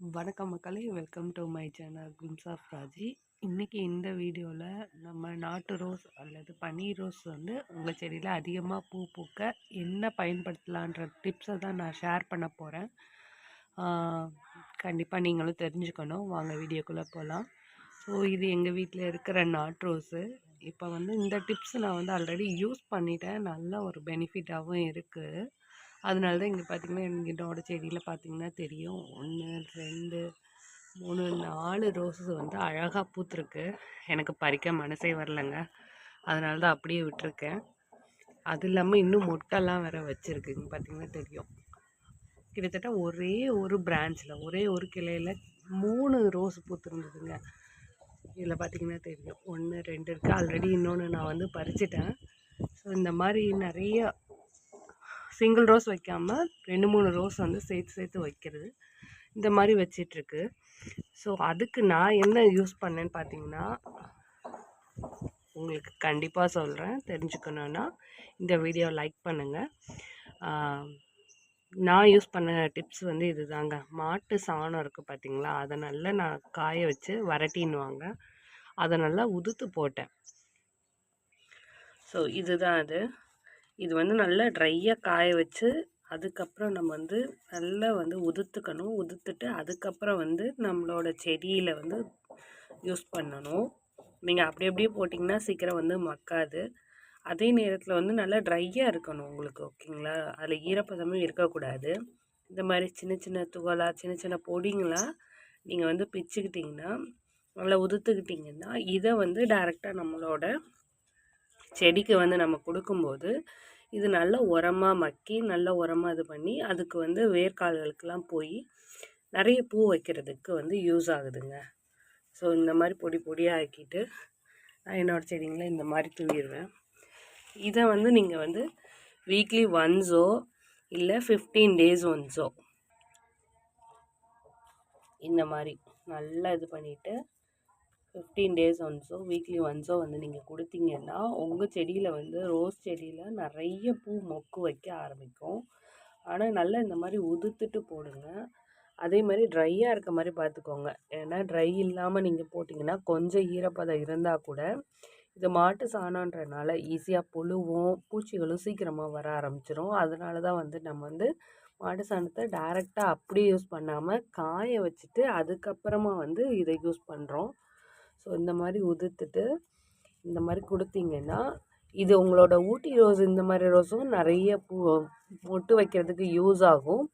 வணக்கம் மக்களே welcome to my channel கும்ஸ் ஆஃப் ராஜி. இன்றைக்கி இந்த வீடியோவில் நம்ம நாட்டு ரோஸ் அல்லது பன்னீர் ரோஸ் வந்து உங்கள் செடியில் அதிகமாக பூ பூக்க என்ன பயன்படுத்தலான்ற டிப்ஸை தான் நான் ஷேர் பண்ண போகிறேன் கண்டிப்பாக நீங்களும் தெரிஞ்சுக்கணும். வாங்க வீடியோக்குள்ளே போகலாம் ஸோ இது எங்கள் வீட்டில் இருக்கிற நாட்டு ரோஸு. இப்போ வந்து இந்த டிப்ஸ் நான் வந்து ஆல்ரெடி யூஸ் பண்ணிட்டேன். நல்ல ஒரு பெனிஃபிட்டாகவும் இருக்குது அதனால தான் இங்கே பார்த்திங்கன்னா என்னோட செடியில் பார்த்திங்கன்னா தெரியும். ஒன்று ரெண்டு மூணு நாலு ரோஸஸ் வந்து அழகாக பூத்துருக்கு. எனக்கு பறிக்க மனசே வரலைங்க. அதனால தான் அப்படியே விட்டுருக்கேன். அது இல்லாமல் இன்னும் மொட்டெல்லாம் வேறு வச்சுருக்குங்க பார்த்திங்கன்னா தெரியும். கிட்டத்தட்ட ஒரே ஒரு பிரான்ச்சில் ஒரே ஒரு கிளையில் மூணு ரோஸ் பூத்துருந்ததுங்க. இதில் பார்த்திங்கன்னா தெரியும். ஒன்று ரெண்டு இருக்குது ஆல்ரெடி இன்னொன்று நான் வந்து பறிச்சிட்டேன். ஸோ இந்த மாதிரி நிறைய சிங்கிள் ரோஸ் வைக்காமல் ரெண்டு மூணு ரோஸ் வந்து சேர்த்து சேர்த்து வைக்கிறது. இந்த மாதிரி வச்சிட்ருக்கு. ஸோ அதுக்கு நான் என்ன யூஸ் பண்ணேன்னு பார்த்தீங்கன்னா உங்களுக்கு கண்டிப்பாக சொல்கிறேன் தெரிஞ்சுக்கணுன்னா இந்த வீடியோ லைக் பண்ணுங்கள் நான் யூஸ் பண்ண டிப்ஸ் வந்து இது தாங்க மாட்டு சாணம் இருக்குது பார்த்தீங்களா அதை நல்லா நான் காய வச்சு வரட்டின்னுவாங்க. அதை நல்லா உதுத்து போட்டேன். ஸோ இதுதான் அது. இது வந்து நல்லா ட்ரையாக காய வச்சு அதுக்கப்புறம் நம்ம வந்து நல்லா வந்து உதுத்துக்கணும். உதுத்துட்டு அதுக்கப்புறம் வந்து நம்மளோட செடியில் வந்து யூஸ் பண்ணணும். நீங்கள் அப்படி அப்படியே போட்டிங்கன்னா சீக்கிரம் வந்து மக்காது. அதே நேரத்தில் வந்து நல்லா ட்ரையாக இருக்கணும் உங்களுக்கு ஓகேங்களா? அதில் ஈரப்பதமும் இருக்கக்கூடாது. இந்த மாதிரி சின்ன சின்ன துகளாக சின்ன சின்ன பொடிங்களாக நீங்கள் வந்து பிச்சுக்கிட்டிங்கன்னா நல்லா உதுத்துக்கிட்டிங்கன்னா இதை வந்து டைரெக்டாக நம்மளோட செடிக்கு வந்து நம்ம கொடுக்கும்போது இது நல்ல உரமாக மக்கி நல்ல உரமாக இது பண்ணி அதுக்கு வந்து வேர்க்கால்களுக்கெல்லாம் போய் நிறைய பூ வைக்கிறதுக்கு வந்து யூஸ் ஆகுதுங்க. ஸோ இந்த மாதிரி பொடி பொடியாக ஆக்கிட்டு நான் என்னோடய செடிங்களை இந்த மாதிரி தூவிடுவேன். இதை வந்து நீங்கள் வந்து வீக்லி ஒன்ஸோ இல்லை ஃபிஃப்டீன் டேஸ் ஒன்ஸோ இந்த மாதிரி நல்லா இது பண்ணிவிட்டு ஃபிஃப்டீன் டேஸ் ஒன்ஸோ வீக்லி ஒன்ஸோ வந்து நீங்கள் கொடுத்தீங்கன்னா உங்கள் செடியில் வந்து ரோஸ் செடியில் நிறைய பூ மொக்கு வைக்க ஆரம்பிக்கும். ஆனால் நல்லா இந்த மாதிரி உதுத்துட்டு போடுங்க. அதே மாதிரி ட்ரையாக இருக்க மாதிரி பார்த்துக்கோங்க. ஏன்னா ட்ரை இல்லாமல் நீங்கள் போட்டிங்கன்னா கொஞ்சம் ஈரப்பதம் இருந்தால் கூட இது மாட்டு சாணன்றனால ஈஸியாக புழுவும் பூச்சிகளும் சீக்கிரமாக வர ஆரம்பிச்சிடும் அதனால தான் வந்து நம்ம வந்து மாட்டு சாணத்தை டேரெக்டாக அப்படியே யூஸ் பண்ணாமல் காய வச்சுட்டு அதுக்கப்புறமா வந்து இதை யூஸ் பண்ணுறோம் ஸோ இந்த மாதிரி உதுத்துட்டு இந்த மாதிரி கொடுத்தீங்கன்னா இது உங்களோட ஊட்டி ரோஸ் இந்த மாதிரி ரோஸும் நிறைய பூ மொட்டு வைக்கிறதுக்கு யூஸ் ஆகும்.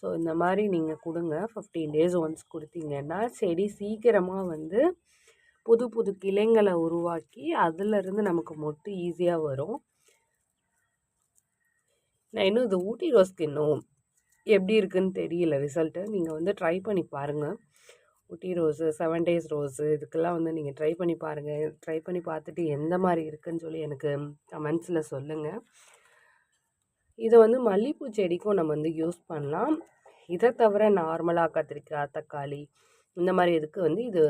ஸோ இந்த மாதிரி நீங்கள் கொடுங்க. ஃபிஃப்டீன் டேஸ் ஒன்ஸ் கொடுத்தீங்கன்னா செடி சீக்கிரமாக வந்து புது புது கிளைங்களை உருவாக்கி அதிலிருந்து நமக்கு மொட்டு ஈஸியாக வரும். நான் இன்னும் இது ஊட்டி ரோஸ்க்கு இன்னும் எப்படி இருக்குன்னு தெரியல. ரிசல்ட்டு நீங்கள் வந்து ட்ரை பண்ணி பாருங்கள் Ooty rose seven days rose இதுக்கெல்லாம் வந்து நீங்கள் ட்ரை பண்ணி பாருங்கள் ட்ரை பண்ணி பார்த்துட்டு எந்த மாதிரி இருக்குதுன்னு சொல்லி எனக்கு கமெண்ட்ஸில் சொல்லுங்கள் இதை வந்து மல்லிகைப்பூ செடிக்கும் நம்ம வந்து யூஸ் பண்ணலாம். இதை தவிர நார்மலாக கத்திரிக்காய் தக்காளி இந்த மாதிரி இதுக்கு வந்து இது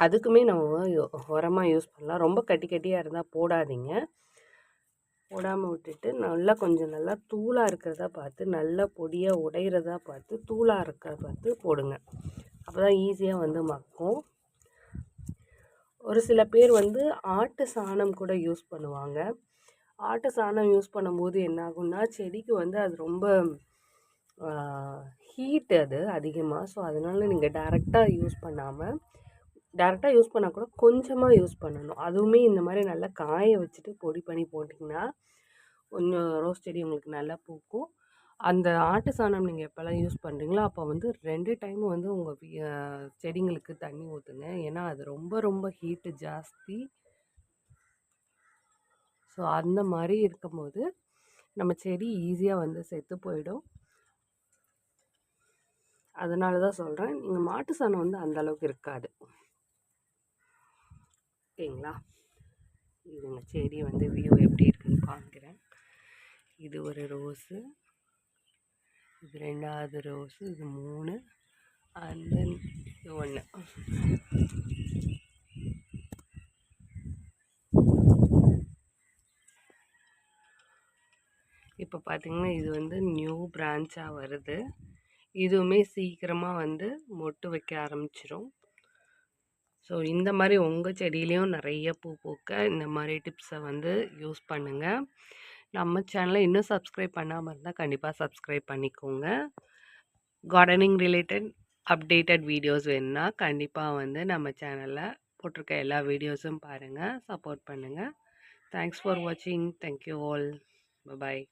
அதுக்குமே நம்ம உரமாக யூஸ் பண்ணலாம். ரொம்ப கட்டி கட்டியாக இருந்தால் போடாதீங்க. போடாமல் விட்டுட்டு நல்லா கொஞ்சம் நல்லா தூளாக இருக்கிறதா பார்த்து நல்லா பொடியாக உடையிறதா பார்த்து தூளாக இருக்கிறத பார்த்து போடுங்க. அப்போ தான் ஈஸியாக வந்து மக்கும். ஒரு சில பேர் வந்து ஆட்டு சாணம் கூட யூஸ் பண்ணுவாங்க. ஆட்டு சாணம் யூஸ் பண்ணும்போது என்ன ஆகும்னா செடிக்கு வந்து அது ரொம்ப ஹீட் அது அதிகமாக ஸோ அதனால் நீங்கள் டேரெக்டாக யூஸ் பண்ணாமல் டேரெக்டாக யூஸ் பண்ணால் கூட கொஞ்சமாக யூஸ் பண்ணணும். அதுவுமே இந்த மாதிரி நல்லா காய வச்சுட்டு பொடி பண்ணி போட்டிங்கன்னா கொஞ்சம் ரோஸ் செடி உங்களுக்கு நல்லா பூக்கும். அந்த ஆட்டு சாணம் நீங்கள் எப்போல்லாம் யூஸ் பண்ணுறீங்களோ அப்போ வந்து ரெண்டு டைம் வந்து உங்கள் செடிங்களுக்கு தண்ணி ஊற்றுங்க ஏன்னா அது ரொம்ப ரொம்ப ஹீட்டு ஜாஸ்தி. ஸோ அந்த மாதிரி இருக்கும்போது நம்ம செடி ஈஸியாக வந்து செத்து போயிடும். அதனால தான் சொல்கிறேன் நீங்கள் மாட்டு சாணம் வந்து அந்தளவுக்கு இருக்காது. ஓகேங்களா? இதுங்க செடி வந்து வியூ எப்படி இருக்குன்னு காமிக்கிறேன். இது ஒரு ரோஸு இது ரெண்டாவது ரோஸு இது மூணு அண்ட் தென் இது ஒன்று இப்போ பார்த்திங்கன்னா இது வந்து நியூ பிரான்ச்சாக வருது. இதுவுமே சீக்கிரமாக வந்து மொட்டு வைக்க ஆரம்பிச்சிடும் ஸோ இந்த மாதிரி உங்கள் செடியிலையும் நிறைய பூ பூக்க இந்த மாதிரி டிப்ஸை வந்து யூஸ் பண்ணுங்கள் நம்ம சேனலை இன்னும் சப்ஸ்கிரைப் பண்ணாமல் இருந்தால் கண்டிப்பாக சப்ஸ்கிரைப் பண்ணிக்கோங்க. கார்டனிங் ரிலேட்டட் அப்டேட்டட் வீடியோஸ் வேணுன்னா கண்டிப்பாக வந்து நம்ம சேனலில் போட்டிருக்க எல்லா வீடியோஸும் பாருங்கள் சப்போர்ட் பண்ணுங்கள் தேங்க்ஸ் ஃபார் வாட்சிங் தேங்க்யூ ஆல் பாய்